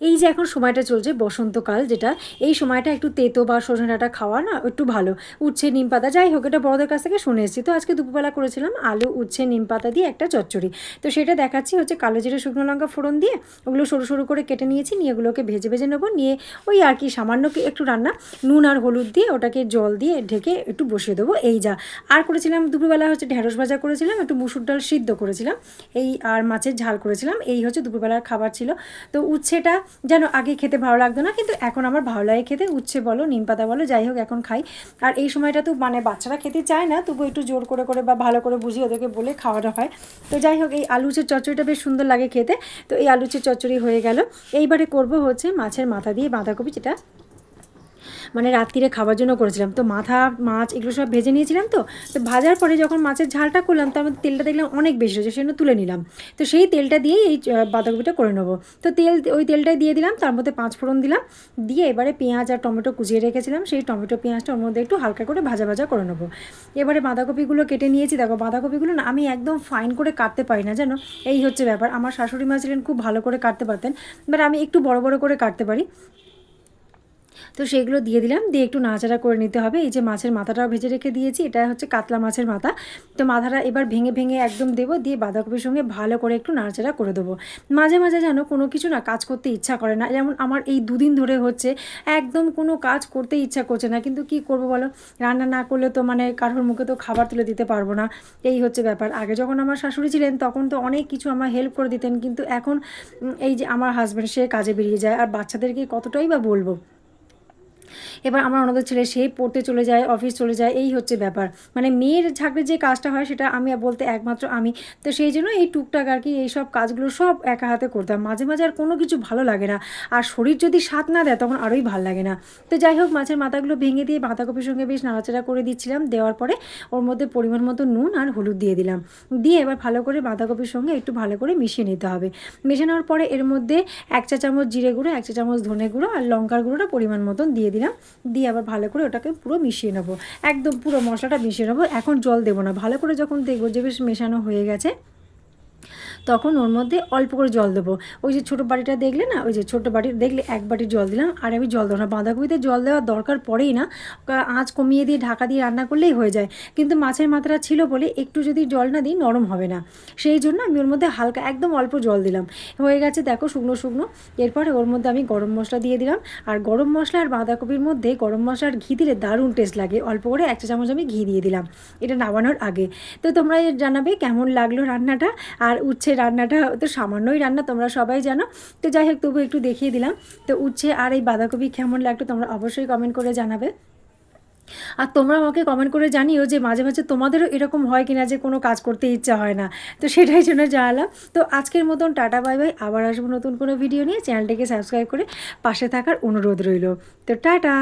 এই যে এখন সময়টা চলছে, বসন্তকাল যেটা, এই সময়টা একটু তেতো বা সজনে ডাঁটা খাওয়া না একটু ভালো। উচ্ছে, নিম পাতা, যাই হোক, এটা বড়দের কাছ থেকে শুনে এসেছি। তো আজকে দুপুরবেলা করেছিলাম আলু, উচ্ছে, নিম পাতা দিয়ে একটা চচ্চড়ি। তো সেটা দেখাচ্ছি হচ্ছে কালো জিরে, শুকনো লঙ্কা ফোড়ন দিয়ে, ওগুলো সরু সরু করে কেটে নিয়েছি, নিয়ে ওগুলোকে ভেজে ভেজে নেব। নিয়ে ওই আর কি সামান্য একটু রান্না, নুন আর হলুদ দিয়ে ওটাকে জল দিয়ে ঢেকে একটু বসিয়ে দেবো। এই যা। আর করেছিলাম দুপুরবেলা হচ্ছে ঢেঁড়স ভাজা করেছিলাম, একটু মুসুর ডাল সিদ্ধ করেছিলাম। এই আর মাছের ঝাল করেছিলাম। এই হচ্ছে দুপুরবেলার খাবার ছিল। তো উচ্ছেটা যেন আগে খেতে ভালো লাগতো না, কিন্তু এখন আমার ভালো লাগে খেতে। উচ্ছে বলো, নিম পাতা বলো, যাই হোক, এখন খাই। আর এই সময়টা তো মানে বাচ্চারা খেতে চায় না তবু একটু জোর করে করে বা ভালো করে বুঝিয়ে ওদেরকে বলে খাওয়াটা হয়। তো যাই হোক, এই আলুচের চচ্চড়িটা বেশ সুন্দর লাগে খেতে। তো এই আলুচের চচ্চড়ি হয়ে গেল। এইবারে করব হচ্ছে মাছের মাথা দিয়ে বাঁধাকপি, যেটা মানে রাত্রিরে খাবার জন্য করেছিলাম। তো মাথা, মাছ এগুলো সব ভেজে নিয়েছিলাম তো তো ভাজার পরে যখন মাছের ঝালটা করলাম তার মধ্যে তেলটা দেখলাম অনেক বেশি হয়েছে সেজন্য তুলে নিলাম। তো সেই তেলটা দিয়েই এই বাঁধাকপিটা করে নেব। তো তেল ওই তেলটাই দিয়ে দিলাম, তার মধ্যে পাঁচ ফোড়ন দিলাম, দিয়ে এবারে পেঁয়াজ আর টমেটো কুচিয়ে রেখেছিলাম, সেই টমেটো পেঁয়াজটা ওর মধ্যে একটু হালকা করে ভাজা ভাজা করে নেব। এবারে বাঁধাকপিগুলো কেটে নিয়েছি, দেখো বাঁধাকপিগুলো না আমি একদম ফাইন করে কাটতে পারি না, জানো? এই হচ্ছে ব্যাপার, আমার শাশুড়ি মা ছিলেন খুব ভালো করে কাটতে পারতেন বাট আমি একটু বড় বড় করে কাটতে পারি। তো সেগুলো দিয়ে দিলাম, দিয়ে একটু নাড়াচাড়া করে নিতে হবে। এই যে মাছের মাথাটাও ভেজে রেখে দিয়েছি, এটা হচ্ছে কাতলা মাছের মাথা। তো মাথাটা এবার ভেঙে ভেঙে একদম দেবো, দিয়ে বাঁধাকপির সঙ্গে ভালো করে একটু নাড়াচাড়া করে দেবো। মাঝে মাঝে যেন কোনো কিছু না কাজ করতে ইচ্ছা করে না, যেমন আমার এই দুদিন ধরে হচ্ছে, একদম কোনো কাজ করতে ইচ্ছা করছে না। কিন্তু কি করব বলো? রান্না না করলে তো মানে কারোর মুখে তো খাবার তুলে দিতে পারব না। এই হচ্ছে ব্যাপার। আগে যখন আমার শাশুড়ি ছিলেন, তখন তো অনেক কিছু আমার হেল্প করে দিতেন। কিন্তু এখন এই যে আমার হাজব্যান্ড সে কাজে বেরিয়ে যায়। আর বাচ্চাদেরকে কতটাই বা বলব? এবার আমার অন্যদের ছেলে সে পড়তে চলে যায় অফিস চলে যায়, এই হচ্ছে ব্যাপার। মানে মেয়ের ঝাঁকড়ে যে কাজটা হয় সেটা আমি বলতে একমাত্র আমি। তো সেই জন্য এই টুকটাক আর কি এইসব কাজগুলো সব একা হাতে করতাম। মাঝে মাঝে আর কোনো কিছু ভালো লাগে না। আর শরীর যদি সাথ না দেয় তখন আরোই ভালো লাগে না। তো যাই হোক, মাছের মাথাগুলো ভেঙে দিয়ে বাঁধাকপির সঙ্গে বেশ নাড়াচাড়া করে দিচ্ছিলাম। দেওয়ার পরে ওর মধ্যে পরিমাণ মতো নুন আর হলুদ দিয়ে দিলাম। দিয়ে এবার ভালো করে বাঁধাকপির সঙ্গে একটু ভালো করে মিশিয়ে নিতে হবে। মেশানোর পরে এর মধ্যে এক চা চামচ জিরে গুঁড়ো, এক চা চামচ ধনে গুঁড়ো আর লঙ্কার গুঁড়োটা পরিমাণ মতন দিয়ে দিলাম। দিয়ে আবার ভালো করে ওটাকে পুরো মিশিয়ে নেব। একদম পুরো মশলাটা মিশিয়ে নেব। এখন জল দেবো না। ভালো করে যখন দেখব যে বেশ মেশানো হয়ে গেছে তখন ওর মধ্যে অল্প করে জল দেবো। ওই যে ছোটো বাটিটা দেখলে না, ওই যে ছোটো বাটি, দেখলে এক বাটি জল দিলাম, আর আমি জল দেবো না। বাঁধাকপিতে জল দেওয়ার দরকার পড়েই না আঁচ কমিয়ে দিয়ে ঢাকা দিয়ে রান্না করলেই হয়ে যায়। কিন্তু মাছের মাত্রা ছিল বলে একটু যদি জল না দিই নরম হবে না। সেই জন্য আমি ওর মধ্যে হালকা, একদম অল্প জল দিলাম। হয়ে গেছে দেখো শুকনো শুকনো। এরপরে ওর মধ্যে আমি গরম মশলা দিয়ে দিলাম। আর গরম মশলা আর বাঁধাকপির মধ্যে গরম মশলা আর ঘি দিলে দারুণ টেস্ট লাগে। অল্প করে এক চামচ আমি ঘি দিয়ে দিলাম। এটা নামানোর আগে। তো তোমরা জানাবে কেমন লাগল রান্নাটা। আর উচ্ছে রান্নাটা, তো সামান্যই রান্না, তোমরা সবাই জানো। তো যাই হোক তবু একটু দেখিয়ে দিলাম। তো উচ্ছে আর এই বাঁধাকপি কেমন লাগল তোমরা অবশ্যই কমেন্ট করে জানাবে। আর তোমরা আমাকে কমেন্ট করে জানিও যে মাঝে মাঝে তোমাদেরও এরকম হয় কিনা যে কোনো কাজ করতে ইচ্ছা হয় না। তো সেটাই জন্য জানালাম। তো আজকের মতন টাটা, বাই বাই। আবার আসব নতুন কোনো ভিডিও নিয়ে। চ্যানেলটিকে সাবস্ক্রাইব করে পাশে থাকার অনুরোধ রইল। তো টাটা!